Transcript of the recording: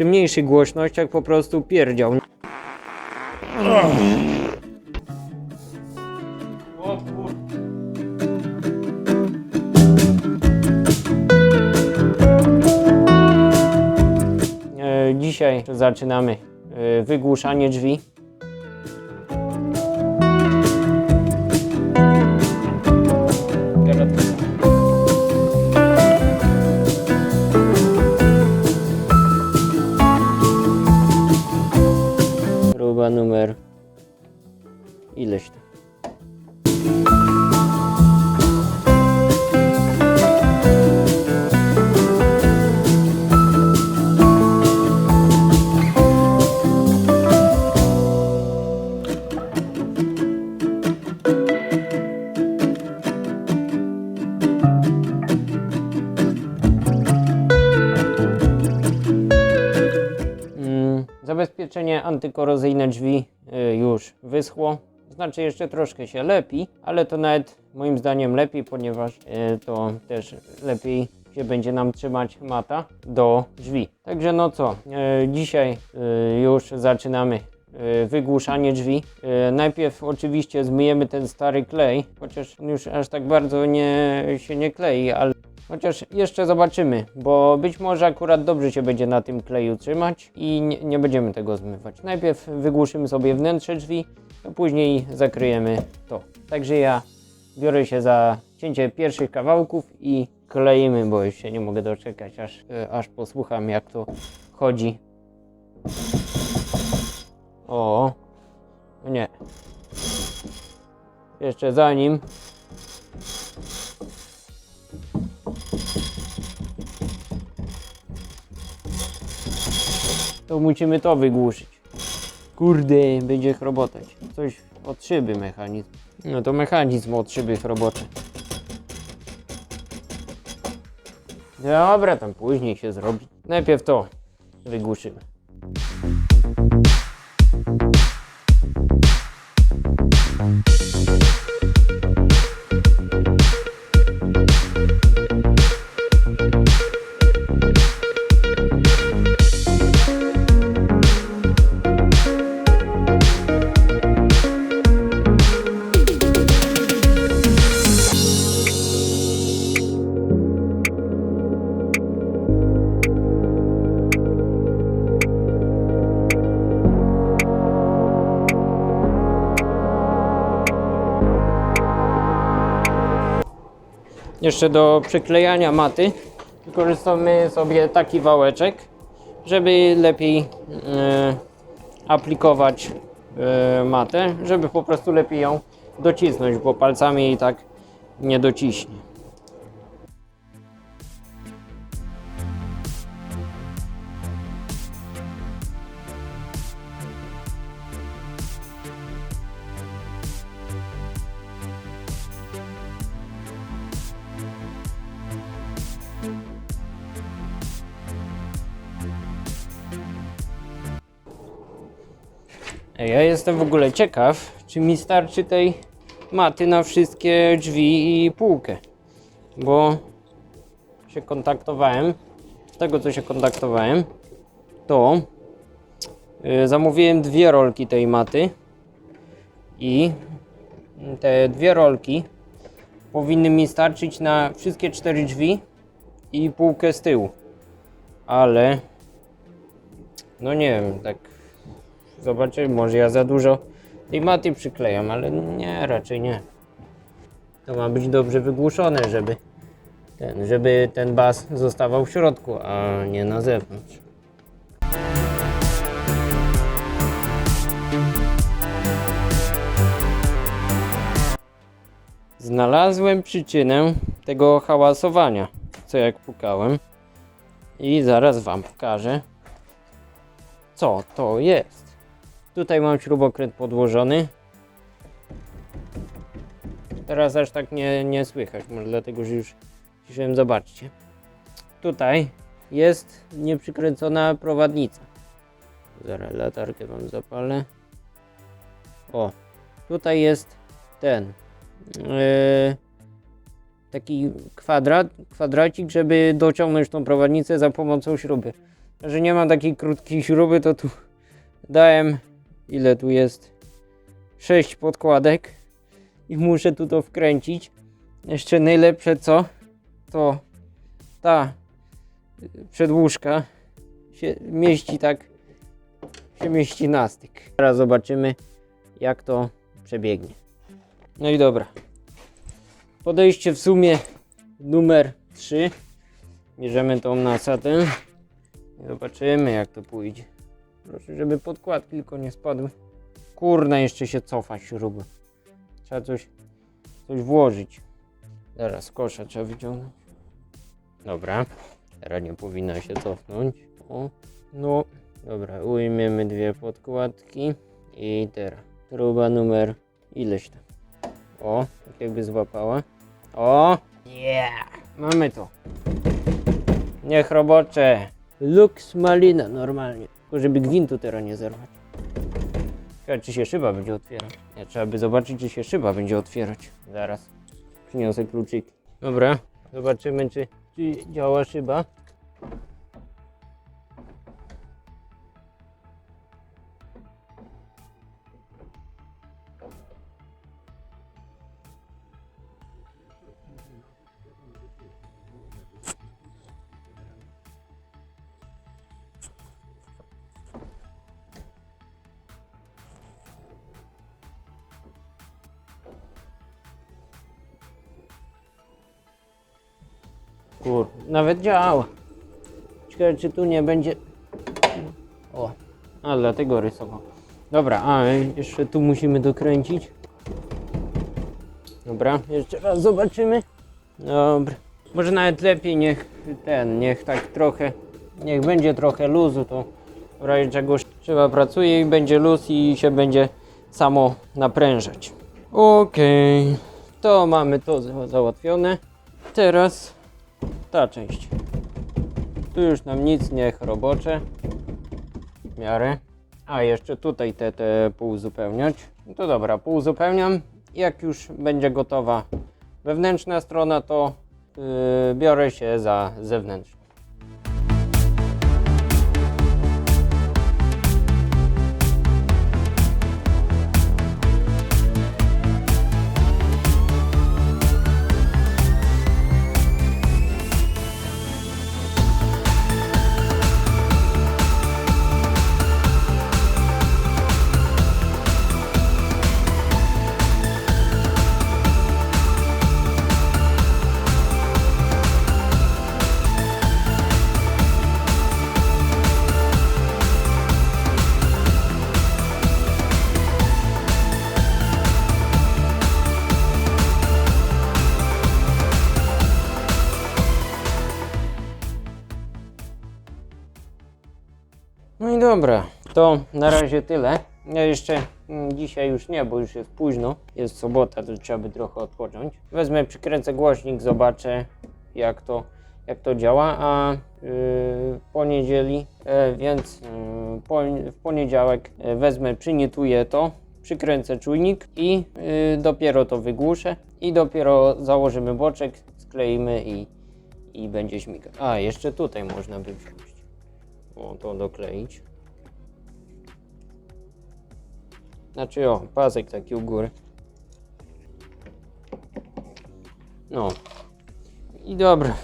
przy mniejszych głośnościach po prostu pierdział. E, Dzisiaj zaczynamy e, wygłuszanie drzwi. Próba numer ileś tam. Zabezpieczenie antykorozyjne drzwi y, już wyschło. Znaczy jeszcze troszkę się lepi, ale to nawet moim zdaniem lepiej, ponieważ y, to też lepiej się będzie nam trzymać mata do drzwi. Także no co, y, dzisiaj już zaczynamy wygłuszanie drzwi. Najpierw oczywiście zmyjemy ten stary klej, chociaż on już aż tak bardzo nie, się nie klei, ale Chociaż jeszcze zobaczymy, bo być może akurat dobrze się będzie na tym kleju trzymać i nie, nie będziemy tego zmywać. Najpierw wygłuszymy sobie wnętrze drzwi, a później zakryjemy to. Także ja biorę się za cięcie pierwszych kawałków i kleimy, bo już się nie mogę doczekać, aż, e, aż posłucham jak to chodzi. O, nie. Jeszcze zanim to musimy to wygłuszyć. Kurde, będzie chrobotać. Coś od szyby mechanizm. No to mechanizm od szyby chrobocze. Dobra, tam później się zrobi. Najpierw to wygłuszymy. Jeszcze do przyklejania maty wykorzystamy sobie taki wałeczek, żeby lepiej e, aplikować e, matę, żeby po prostu lepiej ją docisnąć, bo palcami jej tak nie dociśnie. Ja jestem w ogóle ciekaw, czy mi starczy tej maty na wszystkie drzwi i półkę. Bo się kontaktowałem, z tego co się kontaktowałem, to y, zamówiłem dwie rolki tej maty i te dwie rolki powinny mi starczyć na wszystkie cztery drzwi i półkę z tyłu. Ale no nie wiem, tak Zobaczymy, może ja za dużo tej maty przyklejam, ale nie, raczej nie. To ma być dobrze wygłuszone, żeby ten, żeby ten bas zostawał w środku, a nie na zewnątrz. Znalazłem przyczynę tego hałasowania, co jak pukałem. I zaraz Wam pokażę, co to jest. Tutaj mam śrubokręt podłożony. Teraz aż tak nie, nie słychać, może dlatego, że już ciszyłem, zobaczcie. Tutaj jest nieprzykręcona prowadnica. Zaraz latarkę wam zapalę. O, tutaj jest ten yy, taki kwadrat, kwadracik, żeby dociągnąć tą prowadnicę za pomocą śruby. że nie mam takiej krótkiej śruby, to tu dałem, ile tu jest, 6 podkładek i muszę tu to wkręcić. Jeszcze najlepsze co, to ta y, przedłużka się mieści tak, się mieści na styk. Teraz zobaczymy jak to przebiegnie. No i dobra. Podejście w sumie numer 3. Bierzemy tą nasatę. I zobaczymy jak to pójdzie. Proszę, żeby podkładki tylko nie spadły. Kurna, jeszcze się cofa śruby. Trzeba coś, coś włożyć. Teraz kosza trzeba wyciągnąć. Dobra. Teraz nie powinna się cofnąć. O. No. Dobra, ujmiemy dwie podkładki. I teraz próba numer ileś tam. O, tak jakby złapała. O! Yeah! Mamy to. Niech robocze. Lux malina normalnie. Tylko żeby gwintu teraz nie zerwać. Ciekawe, czy się szyba będzie otwierać. Nie, trzeba by zobaczyć, czy się szyba będzie otwierać. Zaraz. Przyniosę kluczyki. Dobra, zobaczymy, czy, czy działa szyba. Kur, nawet działa. Ciekawe, czy tu nie będzie. O, a dlatego rysował. Dobra, a jeszcze tu musimy dokręcić. Dobra, jeszcze raz zobaczymy. Dobra. Może nawet lepiej niech ten, niech tak trochę, niech będzie trochę luzu, to w razie czegoś trzeba pracuje i będzie luz i się będzie samo naprężać. Okej, to mamy to za- załatwione. Teraz ta część. Tu już nam nic niech robocze. W miarę. A jeszcze tutaj te, te półuzupełniać. No to dobra, półuzupełniam. Jak już będzie gotowa wewnętrzna strona, to yy, biorę się za zewnętrzną. Dobra, to na razie tyle. Ja jeszcze mm, dzisiaj już nie, bo już jest późno. Jest sobota, to trzeba by trochę odpocząć. Wezmę, przykręcę głośnik, zobaczę jak to, jak to działa, a yy, poniedzieli, e, więc yy, po, w poniedziałek e, wezmę, przynietuję to, przykręcę czujnik i yy, dopiero to wygłuszę i dopiero założymy boczek, skleimy i, i będzie śmigać. A, jeszcze tutaj można by wziąć. O, to dokleić. Znaczy o, pasek taki u góry. No. I dobra.